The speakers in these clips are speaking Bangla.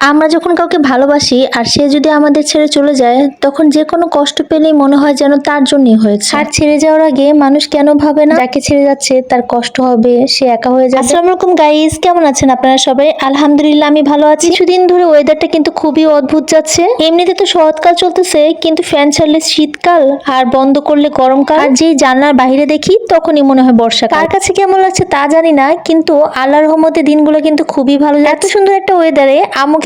আমরা যখন কাউকে ভালোবাসি আর সে যদি আমাদের ছেড়ে চলে যায় তখন যে কোনো কষ্ট পেলেই মনে হয় যেন তার জন্যই হয়েছে। আর ছেড়ে যাওয়ার আগে মানুষ কেন ভাবে না? যাকে ছেড়ে যাচ্ছে তার কষ্ট হবে সে একা হয়ে যাবে। আসসালামু আলাইকুম গাইস কেমন আছেন আপনারা সবাই? আলহামদুলিল্লাহ আমি ভালো আছি। কিছুদিন ধরে ওয়েদারটা কিন্তু খুবই অদ্ভুত যাচ্ছে। এমনিতে তো শরৎকাল চলতেছে কিন্তু ফ্যান ছাড়লে শীতকাল আর বন্ধ করলে গরমকাল। আর যেই জানলার বাইরে দেখি তখনই মনে হয় বর্ষাকাল। কার কাছে কেমন লাগছে তা জানি না কিন্তু আল্লাহর রহমতে দিনগুলো কিন্তু খুবই ভালো এত সুন্দর একটা ওয়েদারে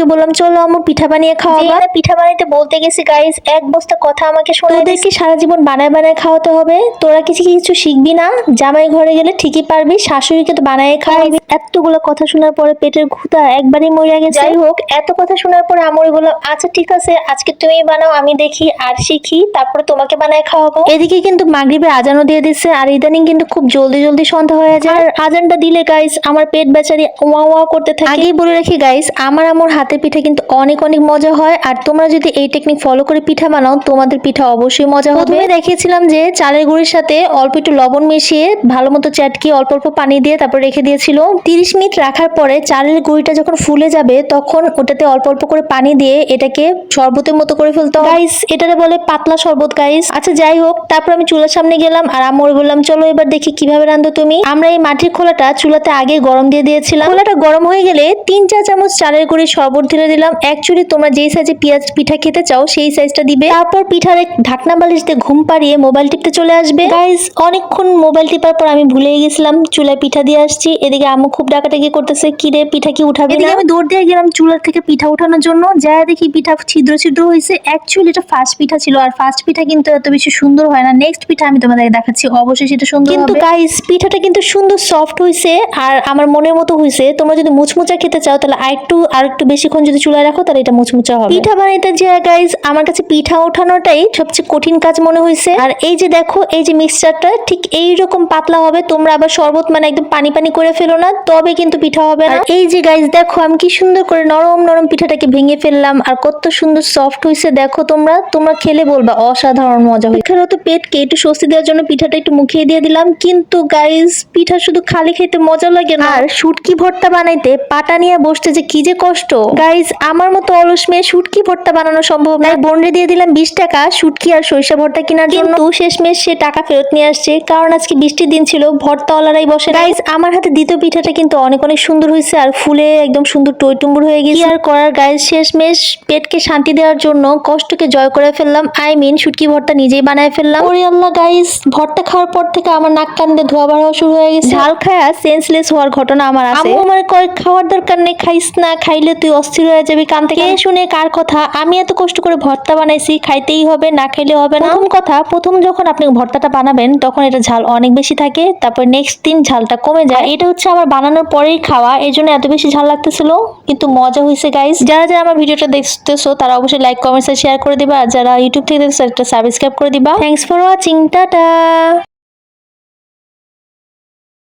আম্মুকে বললাম চলো আম্মু পিঠা বানিয়ে খাওয়াবা পিঠা বানাইতে বলতে গেছি গাইস এক বস্তা কথা আমাকে শোনা তোদেরকে সারা জীবন বানায় বানায় খাওয়াতে হবে। তোরা কিছু কিছু শিখবি না। জামাই ঘরে গেলে ঠিকই পারবি শাশুড়িকে তো বানায় খাওয়াবি। এতগুলো কথা শোনার পরে পেটের ক্ষুধা একবারই মরে গেছে। যাই হোক এত কথা শোনার পরে আমরি বললাম আচ্ছা ঠিক আছে আজকে তুমি বানাও আমি দেখি আর শিখি তারপরে তোমাকে বানায় খাওয়াবো। এদিকে কিন্তু মাগরিবের আজানও দিয়ে দিচ্ছে আর ইদানিং কিন্তু খুব জলদি জলদি সন্ধ্যা হয়ে যায়। আর আজানটা দিলে গাইস আমার পেট বেচারি ওয়া ওয়া করতে থাকে। আগেই বলে রাখি গাইস আমার আমার হাতে পিঠা কিন্তু অনেক অনেক মজা হয়। আর তোমরা যদি এই টেকনিক ফলো করে পিঠা বানাও, তোমাদের পিঠা অবশ্যই মজা হবে। প্রথমে দেখিয়েছিলাম যে চালের গুঁড়ির সাথে অল্প একটু লবণ মিশিয়ে ভালো মতো চাটকি অল্প অল্প পানি দিয়ে তারপর রেখে দিয়েছিল। তিরিশ মিনিট রাখার পরে চালের গুঁড়িটা যখন ফুলে যাবে, তখন ওটাতে অল্প অল্প করে পানি দিয়ে এটাকে শরবতের মতো করে ফেলতে গাইস এটাকে বলে পাতলা শরবত গাইস আচ্ছা যাই হোক, তারপর আমি চুলার সামনে গেলাম আর আমার বললাম, চলো এবার দেখি কীভাবে রান্ধো তুমি। আমরা এই মাটির খোলাটা চুলাতে আগে গরম দিয়ে দিয়েছিলাম। খোলাটা গরম হয়ে গেলে তিন চার চামচ চালের গুঁড়ি শরবত ঢেলে দিলাম অ্যাকচুয়ালি তোমরা যেই সাইজে পেঁয়াজ পিঠা খেতে চাও সেই সাইজটা দিবে। তারপর পিঠার এক ঢাকনা বালিশ দিয়ে ঘুম পাড়িয়ে মোবাইল টিপতে চলে আসবে। গাইস অনেকক্ষণ মোবাইল টিপার পর আমি ভুলেই গেছিলাম চুলায় পিঠা দিয়ে আসছি। এদিকে আম্মু খুব ডাকাটাকি করতেছে কি রে পিঠা কি উঠাবে এদিকে আমি দৌড় দিয়ে গেলাম চুলার থেকে পিঠা উঠানোর জন্য। যা দেখি পিঠা ছিদ্র ছিদ্র হয়েছে। অ্যাকচুয়ালি এটা ফার্স্ট পিঠা ছিল আর ফার্স্ট পিঠা কিন্তু এত বেশি সুন্দর হয় না। নেক্সট পিঠা আমি তোমাদের দেখাচ্ছি অবশ্যই সেটা সুন্দর কিন্তু গাইস পিঠাটা কিন্তু সুন্দর সফট হয়েছে আর আমার মনের মতো হয়েছে তোমরা যদি মুচমুচা খেতে চাও তাহলে আরেকটু আর একটু বেশিক্ষণ যদি চুলায় রাখো তাহলে এটা মুচমুচা হবে। পিঠা বানাইতে যে গাইস আমার কাছে পিঠা ওঠানোটাই সবচেয়ে কঠিন কাজ মনে হয়েছে আর এই যে দেখো এই যে মিক্সচারটা ঠিক এই রকম পাতলা হবে তোমরা আবার শরবত মানে একদম পানি পানি করে ফেলো না তবে কিন্তু পিঠা হবে না। এই যে গাইস দেখো আমি কি সুন্দর করে নরম নরম পিঠাটাকে ভেঙে ফেললাম আর কত সুন্দর সফট হয়েছে দেখো তোমরা তোমরা খেলে বলবা অসাধারণ মজা হয় এখানেও তো পেটকে একটু স্বস্তি দেওয়ার জন্য পিঠাটা একটু মুখিয়ে দিয়ে দিলাম কিন্তু গাইস পিঠা শুধু খালি খেতে মজা লাগে না। আর শুটকি ভর্তা বানাইতে পাটা নিয়ে বসতে যে কি যে কষ্ট। গাইস আমার মতো অলস মেয়ে শুটকি ভর্তা বানানো সম্ভব না। বোনরে দিয়ে দিলাম বিশ টাকা শুটকি আর সরিষা ভর্তা কেনার জন্য। শেষমেশ সে টাকা ফেরত নিয়ে আসছে কারণ আজকে বৃষ্টির দিন ছিল ভর্তাওয়ালারাই বসে গাইস আমার হাতে দ্বিতীয় পিঠাটা কিন্তু অনেক অনেক সুন্দর হয়েছে আর ফুলে একদম সুন্দর টইটুম্বুর হয়ে গেছে। আর করার গাইস শেষমেশ পেটকে শান্তি দেওয়ার জন্য কষ্টকে জয় করে ফেললাম। আই মিন শুটকি ভর্তা নিজেই বানায় ফেললাম। ওরে আল্লাহ গাইস ভর্তা খাওয়ার পর থেকে আমার নাক কান দিয়ে ধোয়া বাড়াও শুরু হয়ে গেছে। ঝাল খায়া সেন্সলেস হওয়ার ঘটনা আমার আছে। আমার কয় খাওয়ার দরকার নেই খাইস না খাইলে তুই অস্থির হয়ে যাবি কান থেকে কে শুনে কার কথা? আমি এত কষ্ট করে ভর্তা বানাইছি খাইতেই হবে না খাইলে হবে না। প্রথম কথা প্রথম যখন আপনি ভর্তাটা বানাবেন তখন এটা ঝাল অনেক বেশি থাকে তারপর নেক্সট দিন ঝালটা কমে যায়। এটা হচ্ছে আমার বানানোর পরেই খাওয়া এই জন্য এত বেশি ঝাল লাগতেছিল কিন্তু মজা হয়েছে গাইস যারা যারা আমার ভিডিওটা দেখতেছো তারা অবশ্যই লাইক কমেন্টস শেয়ার করে দিবা আর যারা ইউটিউব থেকে দেখছ একটা সাবস্ক্রাইব করে দিবা। Thanks for watching tata!